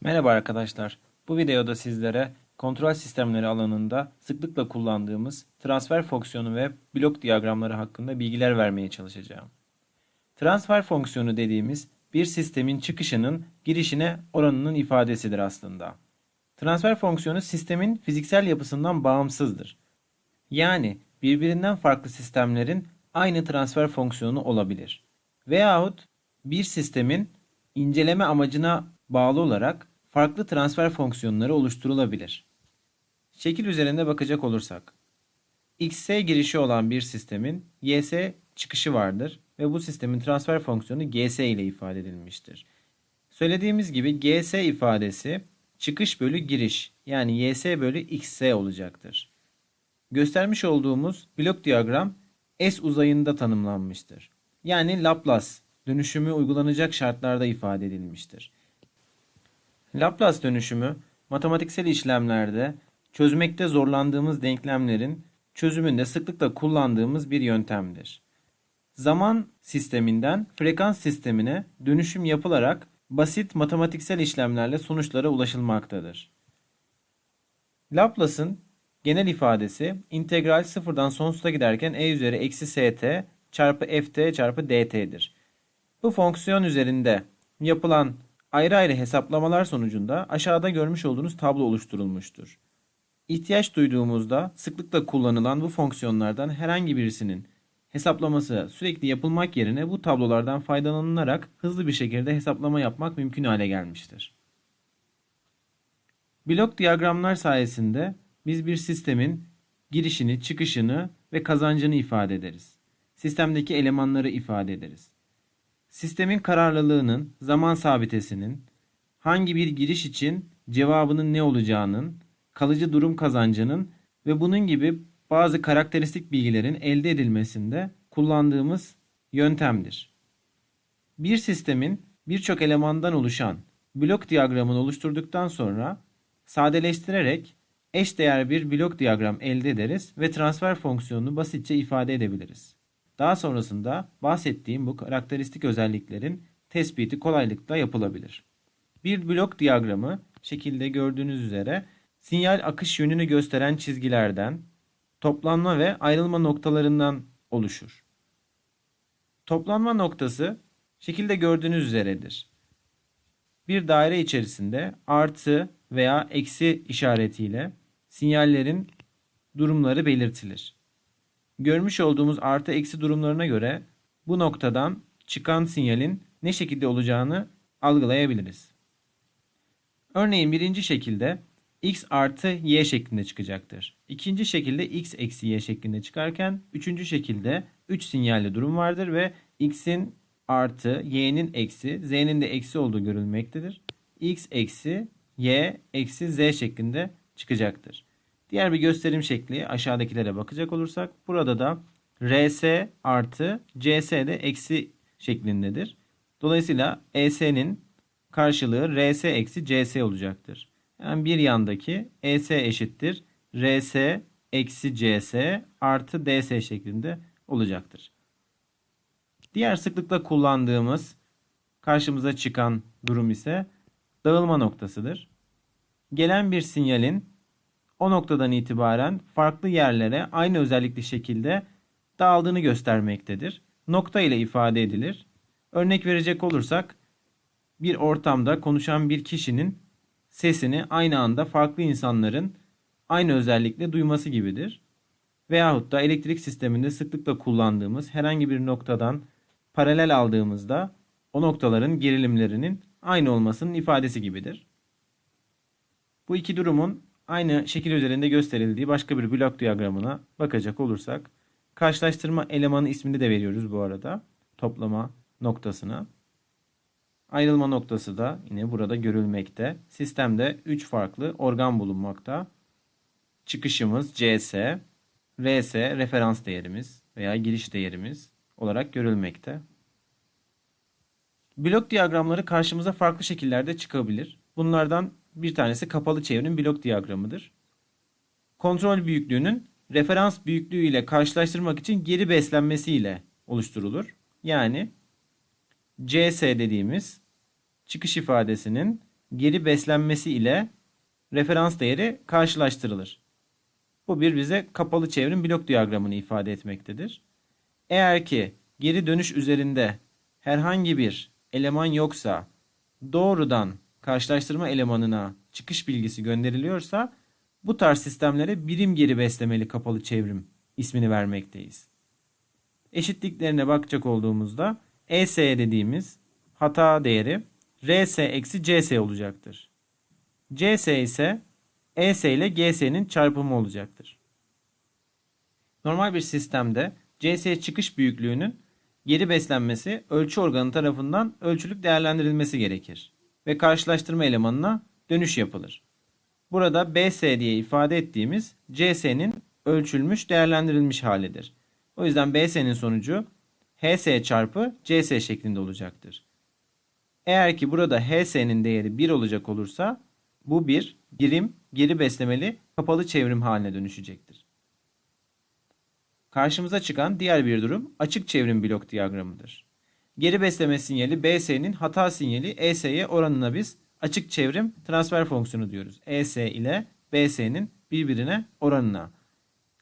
Merhaba arkadaşlar. Bu videoda sizlere kontrol sistemleri alanında sıklıkla kullandığımız transfer fonksiyonu ve blok diyagramları hakkında bilgiler vermeye çalışacağım. Transfer fonksiyonu dediğimiz bir sistemin çıkışının girişine oranının ifadesidir aslında. Transfer fonksiyonu sistemin fiziksel yapısından bağımsızdır. Yani birbirinden farklı sistemlerin aynı transfer fonksiyonu olabilir. Veyahut bir sistemin inceleme amacına bağlı olarak farklı transfer fonksiyonları oluşturulabilir. Şekil üzerinde bakacak olursak, XS girişi olan bir sistemin YS çıkışı vardır ve bu sistemin transfer fonksiyonu GS ile ifade edilmiştir. Söylediğimiz gibi GS ifadesi çıkış bölü giriş yani YS bölü XS olacaktır. Göstermiş olduğumuz blok diyagram S uzayında tanımlanmıştır. Yani Laplace dönüşümü uygulanacak şartlarda ifade edilmiştir. Laplace dönüşümü matematiksel işlemlerde çözmekte zorlandığımız denklemlerin çözümünde sıklıkla kullandığımız bir yöntemdir. Zaman sisteminden frekans sistemine dönüşüm yapılarak basit matematiksel işlemlerle sonuçlara ulaşılmaktadır. Laplace'ın genel ifadesi integral sıfırdan sonsuza giderken e üzeri eksi st çarpı ft çarpı dt'dir. Bu fonksiyon üzerinde yapılan ayrı ayrı hesaplamalar sonucunda aşağıda görmüş olduğunuz tablo oluşturulmuştur. İhtiyaç duyduğumuzda sıklıkla kullanılan bu fonksiyonlardan herhangi birisinin hesaplaması sürekli yapılmak yerine bu tablolardan faydalanılarak hızlı bir şekilde hesaplama yapmak mümkün hale gelmiştir. Blok diyagramlar sayesinde biz bir sistemin girişini, çıkışını ve kazancını ifade ederiz. Sistemdeki elemanları ifade ederiz. Sistemin kararlılığının, zaman sabitesinin, hangi bir giriş için cevabının ne olacağının, kalıcı durum kazancının ve bunun gibi bazı karakteristik bilgilerin elde edilmesinde kullandığımız yöntemdir. Bir sistemin birçok elemandan oluşan blok diyagramını oluşturduktan sonra sadeleştirerek eşdeğer bir blok diyagram elde ederiz ve transfer fonksiyonunu basitçe ifade edebiliriz. Daha sonrasında bahsettiğim bu karakteristik özelliklerin tespiti kolaylıkla yapılabilir. Bir blok diyagramı şekilde gördüğünüz üzere sinyal akış yönünü gösteren çizgilerden, toplanma ve ayrılma noktalarından oluşur. Toplanma noktası şekilde gördüğünüz üzeredir. Bir daire içerisinde artı veya eksi işaretiyle sinyallerin durumları belirtilir. Görmüş olduğumuz artı eksi durumlarına göre bu noktadan çıkan sinyalin ne şekilde olacağını algılayabiliriz. Örneğin birinci şekilde x artı y şeklinde çıkacaktır. İkinci şekilde x eksi y şeklinde çıkarken üçüncü şekilde 3 sinyalli durum vardır ve x'in artı y'nin eksi z'nin de eksi olduğu görülmektedir. x eksi y eksi z şeklinde çıkacaktır. Diğer bir gösterim şekli aşağıdakilere bakacak olursak burada da rs artı cs de eksi şeklindedir. Dolayısıyla ES'nin karşılığı rs eksi cs olacaktır. Yani bir yandaki ES eşittir rs eksi cs artı ds şeklinde olacaktır. Diğer sıklıkla kullandığımız karşımıza çıkan durum ise dağılma noktasıdır. Gelen bir sinyalin o noktadan itibaren farklı yerlere aynı özellikli şekilde dağıldığını göstermektedir. Nokta ile ifade edilir. Örnek verecek olursak bir ortamda konuşan bir kişinin sesini aynı anda farklı insanların aynı özellikle duyması gibidir. Veyahut da elektrik sisteminde sıklıkla kullandığımız herhangi bir noktadan paralel aldığımızda o noktaların gerilimlerinin aynı olmasının ifadesi gibidir. Bu iki durumun aynı şekil üzerinde gösterildiği başka bir blok diyagramına bakacak olursak karşılaştırma elemanı ismini de veriyoruz bu arada toplama noktasına. Ayrılma noktası da yine burada görülmekte. Sistemde 3 farklı organ bulunmakta. Çıkışımız CS, RS referans değerimiz veya giriş değerimiz olarak görülmekte. Blok diyagramları karşımıza farklı şekillerde çıkabilir. Bunlardan bir tanesi kapalı çevrenin blok diyagramıdır. Kontrol büyüklüğünün referans büyüklüğü ile karşılaştırmak için geri beslenmesiyle oluşturulur. Yani CS dediğimiz çıkış ifadesinin geri beslenmesi ile referans değeri karşılaştırılır. Bu bir bize kapalı çevrim blok diyagramını ifade etmektedir. Eğer ki geri dönüş üzerinde herhangi bir eleman yoksa doğrudan karşılaştırma elemanına çıkış bilgisi gönderiliyorsa bu tarz sistemlere birim geri beslemeli kapalı çevrim ismini vermekteyiz. Eşitliklerine bakacak olduğumuzda ES dediğimiz hata değeri RS eksi CS olacaktır. CS ise ES ile GS'nin çarpımı olacaktır. Normal bir sistemde CS çıkış büyüklüğünün geri beslenmesi ölçü organı tarafından ölçülüp değerlendirilmesi gerekir ve karşılaştırma elemanına dönüş yapılır. Burada BS diye ifade ettiğimiz CS'nin ölçülmüş değerlendirilmiş halidir. O yüzden BS'nin sonucu HS çarpı CS şeklinde olacaktır. Eğer ki burada HS'nin değeri 1 olacak olursa bu bir birim geri beslemeli kapalı çevrim haline dönüşecektir. Karşımıza çıkan diğer bir durum açık çevrim blok diyagramıdır. Geri besleme sinyali BS'nin hata sinyali ES'ye oranına biz açık çevrim transfer fonksiyonu diyoruz. ES ile BS'nin birbirine oranına.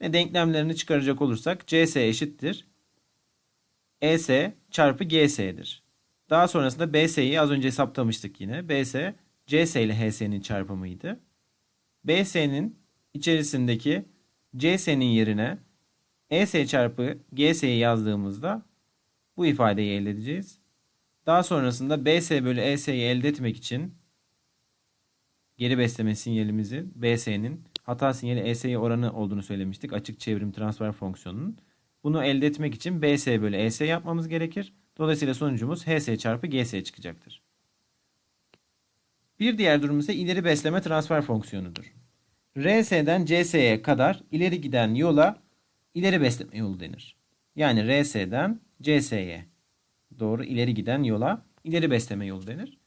Ve denklemlerini çıkaracak olursak CS eşittir. ES çarpı GS'dir. Daha sonrasında BS'yi az önce hesaplamıştık yine. BS CS ile HS'nin çarpımıydı. BS'nin içerisindeki CS'nin yerine ES çarpı GS'yi yazdığımızda bu ifadeyi elde edeceğiz. Daha sonrasında BS bölü ES'yi elde etmek için geri besleme sinyalimizi BS'nin hata sinyali ES'ye oranı olduğunu söylemiştik. Açık çevrim transfer fonksiyonunun. Bunu elde etmek için BS bölü ES yapmamız gerekir. Dolayısıyla sonucumuz HS çarpı GS çıkacaktır. Bir diğer durum ise ileri besleme transfer fonksiyonudur. RS'den CS'ye kadar ileri giden yola ileri besleme yolu denir. Yani RS'den CS'ye doğru ileri giden yola ileri besleme yolu denir.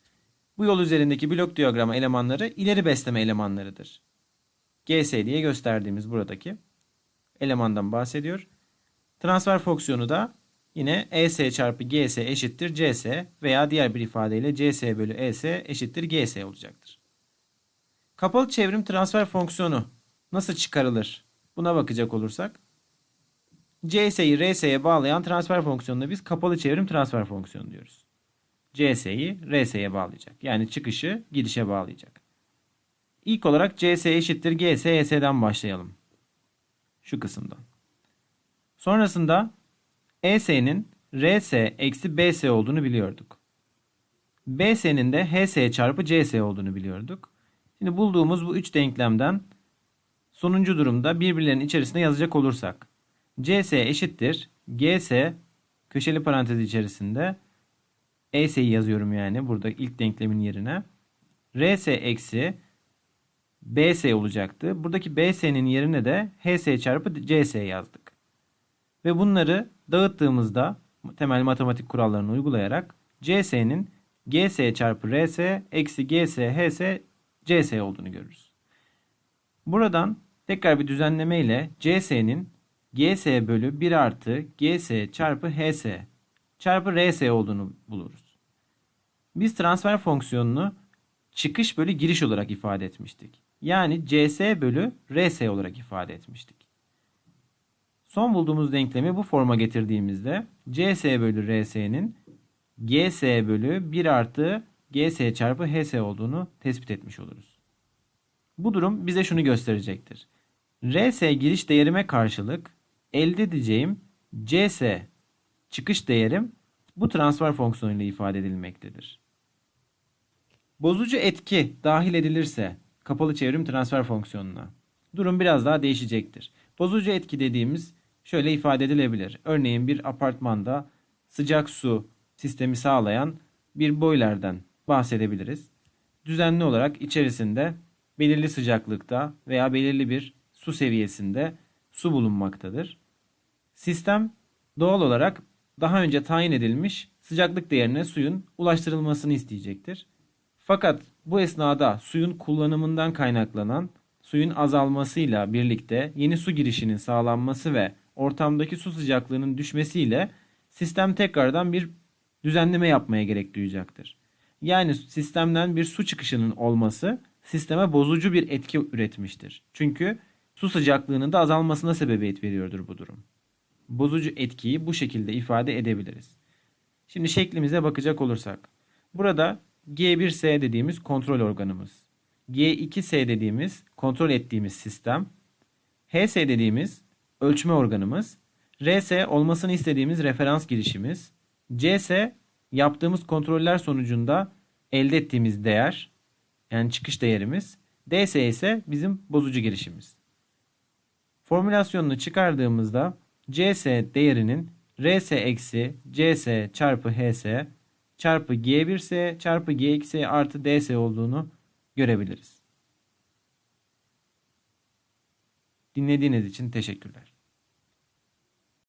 Bu yol üzerindeki blok diyagramı elemanları ileri besleme elemanlarıdır. GS diye gösterdiğimiz buradaki elemandan bahsediyor. Transfer fonksiyonu da yine ES çarpı GS eşittir CS veya diğer bir ifadeyle CS bölü ES eşittir GS olacaktır. Kapalı çevrim transfer fonksiyonu nasıl çıkarılır? Buna bakacak olursak CS'yi RS'ye bağlayan transfer fonksiyonuna biz kapalı çevrim transfer fonksiyonu diyoruz. CS'yi RS'ye bağlayacak. Yani çıkışı gidişe bağlayacak. İlk olarak CS eşittir GS ES'den başlayalım. Şu kısımdan. Sonrasında ES'nin RS eksi BS olduğunu biliyorduk. BS'nin de HS çarpı CS olduğunu biliyorduk. Şimdi bulduğumuz bu üç denklemden sonuncu durumda birbirlerinin içerisinde yazacak olursak CS eşittir GS köşeli parantez içerisinde ES'yi yazıyorum yani burada ilk denklemin yerine. RS eksi BS olacaktı. Buradaki BS'nin yerine de HS çarpı CS yazdık. Ve bunları dağıttığımızda temel matematik kurallarını uygulayarak CS'nin GS çarpı RS eksi GS HS CS olduğunu görürüz. Buradan tekrar bir düzenleme ile CS'nin GS bölü 1 artı GS çarpı HS çarpı RS olduğunu buluruz. Biz transfer fonksiyonunu çıkış bölü giriş olarak ifade etmiştik. Yani CS bölü RS olarak ifade etmiştik. Son bulduğumuz denklemi bu forma getirdiğimizde CS bölü RS'nin GS bölü 1 artı GS çarpı HS olduğunu tespit etmiş oluruz. Bu durum bize şunu gösterecektir. RS giriş değerime karşılık elde edeceğim CS çıkış değerim bu transfer fonksiyonuyla ifade edilmektedir. Bozucu etki dahil edilirse kapalı çevrim transfer fonksiyonuna durum biraz daha değişecektir. Bozucu etki dediğimiz şöyle ifade edilebilir. Örneğin bir apartmanda sıcak su sistemi sağlayan bir boilerden bahsedebiliriz. Düzenli olarak içerisinde belirli sıcaklıkta veya belirli bir su seviyesinde su bulunmaktadır. Sistem doğal olarak daha önce tayin edilmiş sıcaklık değerine suyun ulaştırılmasını isteyecektir. Fakat bu esnada suyun kullanımından kaynaklanan suyun azalmasıyla birlikte yeni su girişinin sağlanması ve ortamdaki su sıcaklığının düşmesiyle sistem tekrardan bir düzenleme yapmaya gerek duyacaktır. Yani sistemden bir su çıkışının olması sisteme bozucu bir etki üretmiştir. Çünkü su sıcaklığının da azalmasına sebebiyet veriyordur bu durum. Bozucu etkiyi bu şekilde ifade edebiliriz. Şimdi şeklimize bakacak olursak. Burada G1S dediğimiz kontrol organımız. G2S dediğimiz kontrol ettiğimiz sistem. HS dediğimiz ölçme organımız. RS olmasını istediğimiz referans girişimiz. CS yaptığımız kontroller sonucunda elde ettiğimiz değer yani çıkış değerimiz. DS ise bizim bozucu girişimiz. Formülasyonunu çıkardığımızda CS değerinin RS eksi CS çarpı HS çarpı G1S çarpı G2S artı DS olduğunu görebiliriz. Dinlediğiniz için teşekkürler.